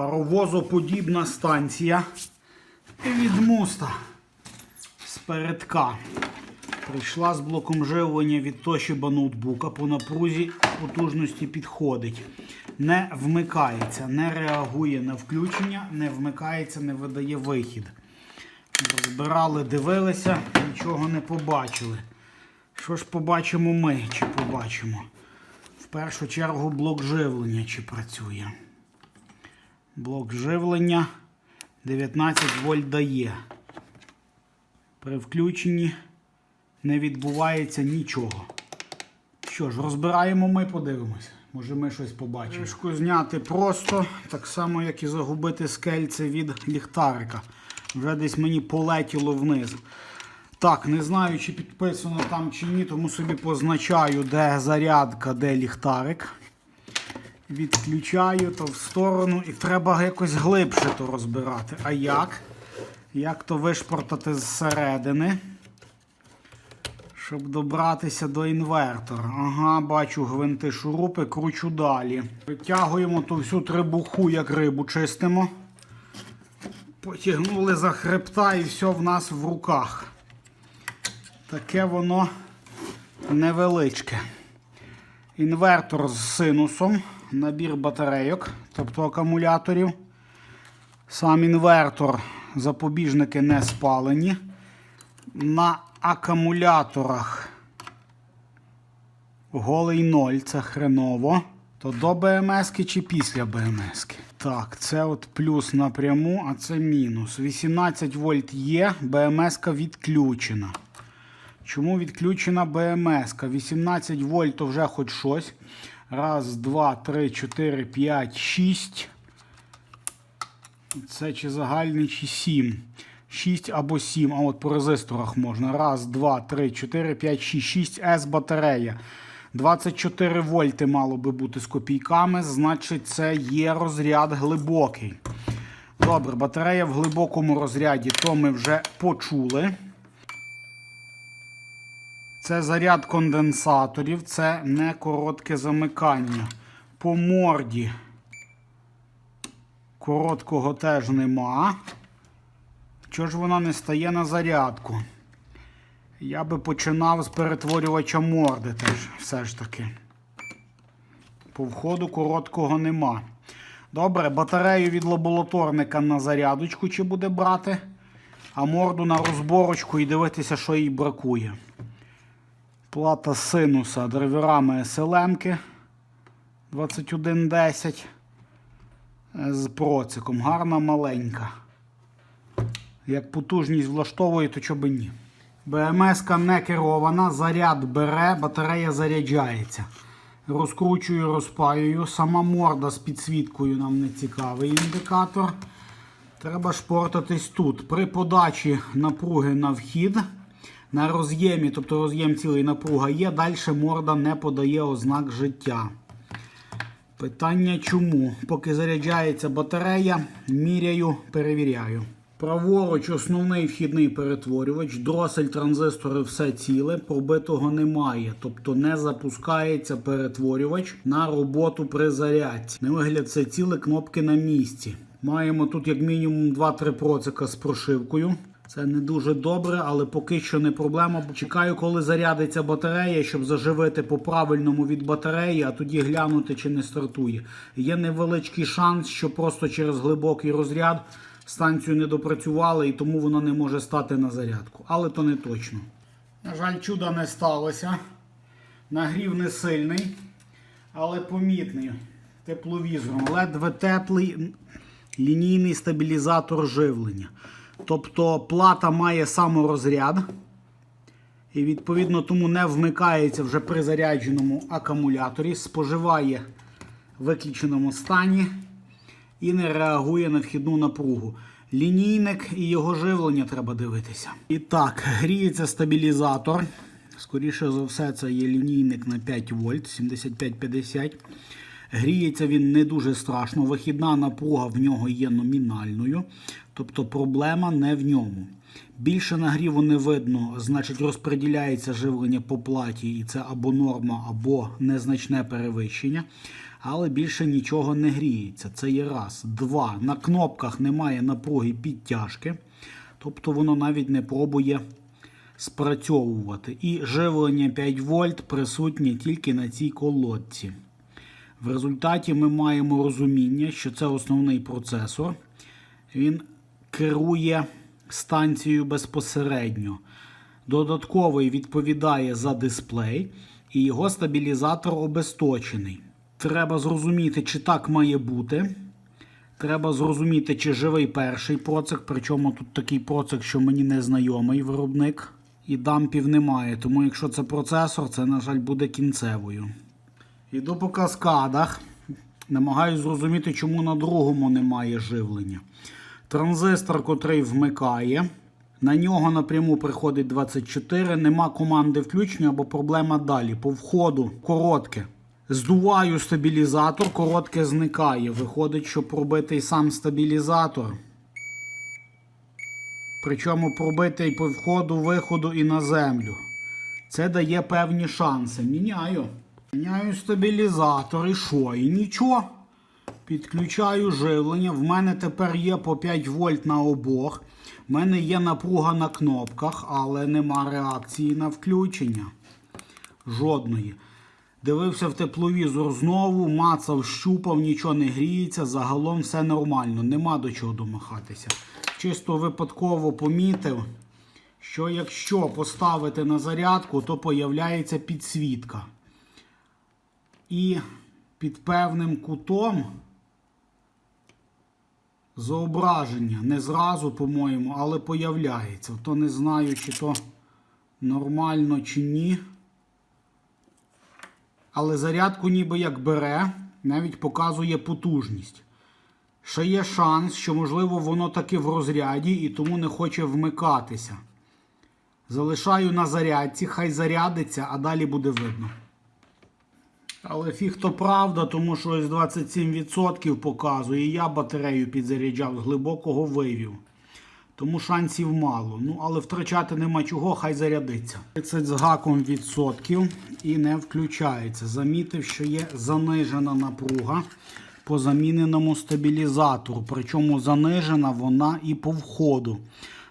Паровозоподібна станція від моста з передка. Прийшла з блоком живлення від Toshiba ноутбука. По напрузі потужності підходить. Не вмикається, не реагує на включення, не вмикається, не видає вихід. Розбирали, дивилися, нічого не побачили. Що ж побачимо ми, чи побачимо? В першу чергу блок живлення чи працює. Блок живлення 19 вольт дає. При включенні не відбувається нічого. Що ж, розбираємо ми, подивимось. Може ми щось побачимо. Кришку зняти просто, так само, як і загубити скельце від ліхтарика. Вже десь мені полетіло вниз. Так, не знаю, чи підписано там чи ні, тому собі позначаю, де зарядка, де ліхтарик. Відключаю то в сторону і треба якось глибше то розбирати. А як? Як то вишпортати зсередини? Щоб добратися до інвертора. Ага, бачу гвинти шурупи, кручу далі. Витягуємо ту всю трибуху, як рибу чистимо. Потягнули за хребта і все в нас в руках. Таке воно невеличке. Інвертор з синусом, набір батарейок, тобто акумуляторів. Сам інвертор, запобіжники не спалені. На акумуляторах голий ноль, це хреново. То до БМС чи після БМС? Так, це от плюс напряму, а це мінус. 18 вольт є, БМС відключена. Чому відключена БМС? 18 вольт то вже хоч щось. Раз, два, три, чотири, п'ять, шість. Це чи загальний, чи сім. 6 або 7, а от по резисторах можна. Раз, два, три, 4, 5, 6, 6 С батарея. 24 вольти мало би бути з копійками, значить це є розряд глибокий. Добре, батарея в глибокому розряді, то ми вже почули. Це заряд конденсаторів, це не коротке замикання. По морді короткого теж нема. Чого ж вона не стає на зарядку? Я би починав з перетворювача морди теж все ж таки. По входу короткого нема. Добре, батарею від лабораторника на зарядочку чи буде брати, а морду на розборочку і дивитися, що їй бракує. Плата синуса драйверами SLM 2110 з проциком. Гарна маленька. Як потужність влаштовує, то чого би ні. БМС не керована, заряд бере, батарея заряджається. Розкручую, розпаюю. Сама морда з підсвіткою нам не цікавий індикатор. Треба шпортатись тут. При подачі напруги на вхід. На роз'ємі, тобто роз'єм цілий напруга є, далі морда не подає ознак життя. Питання чому? Поки заряджається батарея, міряю, перевіряю. Праворуч основний вхідний перетворювач, дросель, транзистори, все ціле, пробитого немає. Тобто не запускається перетворювач на роботу при зарядці. На вигляд все ціле, кнопки на місці. Маємо тут як мінімум 2-3 процика з прошивкою. Це не дуже добре, але поки що не проблема. Чекаю, коли зарядиться батарея, щоб заживити по правильному від батареї, а тоді глянути, чи не стартує. Є невеличкий шанс, що просто через глибокий розряд станцію не допрацювали і тому вона не може стати на зарядку. Але то не точно. На жаль, чуда не сталося. Нагрів не сильний, але помітний. Тепловізором. Ледве теплий лінійний стабілізатор живлення. Тобто плата має саморозряд. І відповідно тому не вмикається вже при зарядженому акумуляторі, споживає в виключеному стані і не реагує на вхідну напругу. Лінійник і його живлення треба дивитися. І так, гріється стабілізатор. Скоріше за все, це є лінійник на 5 вольт 7550. Гріється він не дуже страшно. Вихідна напруга в нього є номінальною. Тобто проблема не в ньому. Більше нагріву не видно, значить розподіляється живлення по платі, і це або норма, або незначне перевищення. але більше нічого не гріється. Це є раз. Два. На кнопках немає напруги підтяжки, тобто воно навіть не пробує спрацьовувати. І живлення 5 вольт присутнє тільки на цій колодці. В результаті ми маємо розуміння, що це основний процесор. Він керує станцією безпосередньо. Додатковий відповідає за дисплей, і його стабілізатор обесточений. Треба зрозуміти, чи так має бути. Треба зрозуміти, чи живий перший процик, причому тут такий процик, що мені не знайомий виробник. І дампів немає, тому якщо це процесор, це, на жаль, буде кінцевою. Іду по каскадах. Намагаюся зрозуміти, чому на другому немає живлення. Транзистор, котрий вмикає. На нього напряму приходить 24, нема команди включення або проблема далі. По входу коротке. Здуваю стабілізатор, коротке зникає. Виходить, що пробитий сам стабілізатор. Причому пробитий по входу, виходу і на землю. Це дає певні шанси. Міняю. Міняю стабілізатор і що? І нічого. Підключаю живлення. В мене тепер є по 5 вольт на обох. В мене є напруга на кнопках, але нема реакції на включення. Жодної. Дивився в тепловізор знову, мацав, щупав, нічого не гріється. Загалом все нормально, нема до чого домахатися. Чисто випадково помітив, що якщо поставити на зарядку, то появляється підсвітка. І під певним кутом зображення не зразу, по-моєму, але появляється. То не знаю, чи то нормально, чи ні. Але зарядку ніби як бере, навіть показує потужність. Ще є шанс, що, можливо, воно таки в розряді і тому не хоче вмикатися. Залишаю на зарядці, хай зарядиться, а далі буде видно. Але фіг то правда, тому що ось 27% показує. І я батарею підзаряджав з глибокого вивів. Тому шансів мало. Ну, але втрачати нема чого, хай зарядиться. 30 з гаком відсотків і не включається. Замітив, що є занижена напруга по заміненому стабілізатору. Причому занижена вона і по входу.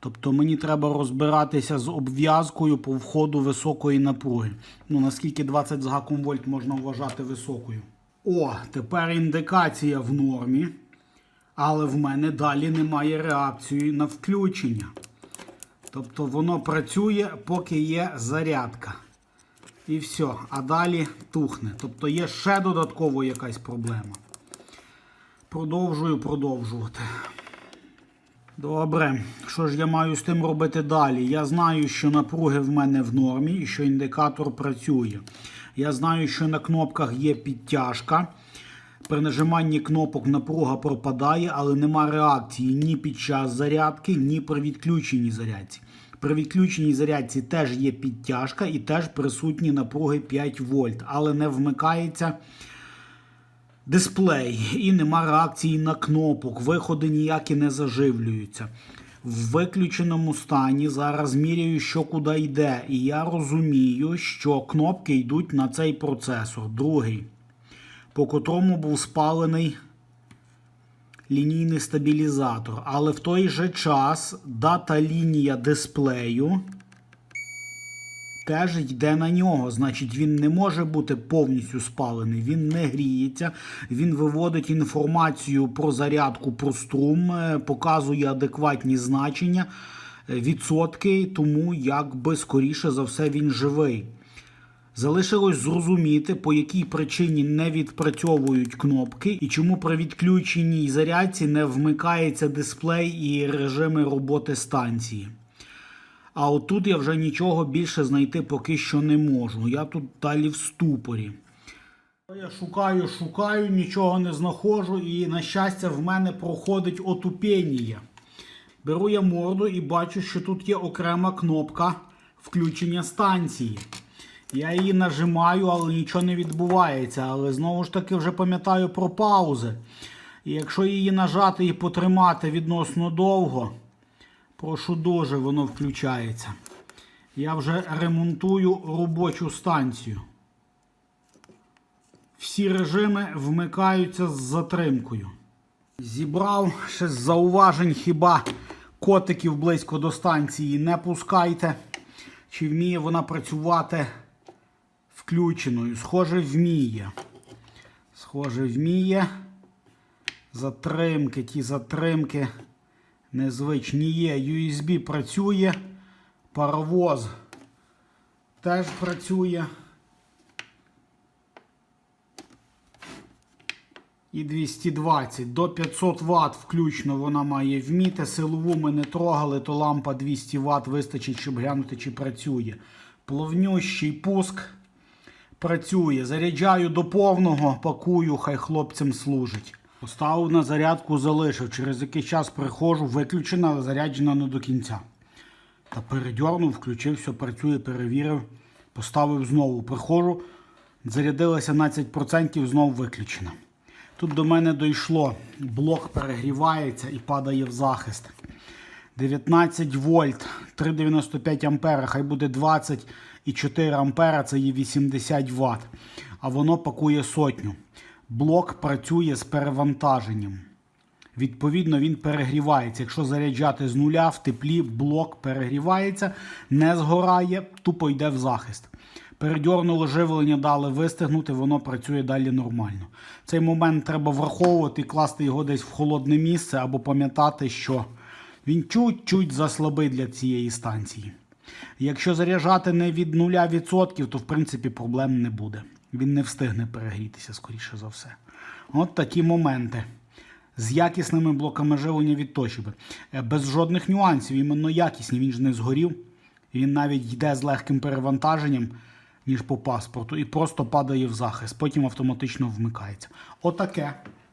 Тобто мені треба розбиратися з обв'язкою по входу високої напруги. Ну, наскільки 20 з гаком вольт можна вважати високою. О, тепер індикація в нормі. Але в мене далі немає реакції на включення. Тобто воно працює, поки є зарядка. І все. А далі тухне. Тобто є ще додатково якась проблема. Продовжую продовжувати. Добре, що ж я маю з тим робити далі? Я знаю, що напруги в мене в нормі і що індикатор працює. Я знаю, що на кнопках є підтяжка. При нажиманні кнопок напруга пропадає, але нема реакції ні під час зарядки, ні при відключенні зарядці. При відключеній зарядці теж є підтяжка і теж присутні напруги 5 вольт, але не вмикається дисплей і нема реакції на кнопок, виходи ніякі не заживлюються. В виключеному стані зараз міряю, що куди йде, і я розумію, що кнопки йдуть на цей процесор, другий, по котрому був спалений лінійний стабілізатор. Але в той же час дата лінія дисплею теж йде на нього. Значить, він не може бути повністю спалений, він не гріється, він виводить інформацію про зарядку, про струм, е, показує адекватні значення, е, відсотки, тому якби скоріше за все він живий. Залишилось зрозуміти, по якій причині не відпрацьовують кнопки і чому при відключеній зарядці не вмикається дисплей і режими роботи станції. А отут я вже нічого більше знайти поки що не можу. Я тут далі в ступорі. Я шукаю, шукаю, нічого не знаходжу, і, на щастя, в мене проходить отупіння. Беру я морду і бачу, що тут є окрема кнопка включення станції. Я її нажимаю, але нічого не відбувається. Але знову ж таки вже пам'ятаю про паузи. І якщо її нажати і потримати відносно довго, прошу дуже, воно включається. Я вже ремонтую робочу станцію. Всі режими вмикаються з затримкою. Зібрав ще з зауважень хіба котиків близько до станції не пускайте. Чи вміє вона працювати включеною? Схоже, вміє. Схоже, вміє. Затримки, ті затримки незвичні є. USB працює. Паровоз теж працює. І 220 до 500 Вт включно вона має вміти. Силову ми не трогали, то лампа 200 Вт вистачить, щоб глянути, чи працює. Плавнющий пуск працює. Заряджаю до повного, пакую, хай хлопцям служить. Поставив на зарядку, залишив. Через який час приходжу, виключена, заряджена не до кінця. Та передьорнув, включив, все працює, перевірив, поставив знову. Приходжу, зарядилася на 10%, знову виключена. Тут до мене дійшло, блок перегрівається і падає в захист. 19 вольт, 3,95 ампера, хай буде 24 ампера, це є 80 Вт. А воно пакує сотню. Блок працює з перевантаженням. Відповідно, він перегрівається. Якщо заряджати з нуля в теплі, блок перегрівається, не згорає, тупо йде в захист. Передьорнуло живлення, дали вистигнути, воно працює далі нормально. Цей момент треба враховувати класти його десь в холодне місце або пам'ятати, що він чуть-чуть заслабий для цієї станції. Якщо заряджати не від 0%, то в принципі проблем не буде. Він не встигне перегрітися, скоріше за все. От такі моменти. З якісними блоками живлення від Toshiba. Е, Без жодних нюансів, іменно якісні, він ж не згорів. Він навіть йде з легким перевантаженням, ніж по паспорту, і просто падає в захист, потім автоматично вмикається. Отаке.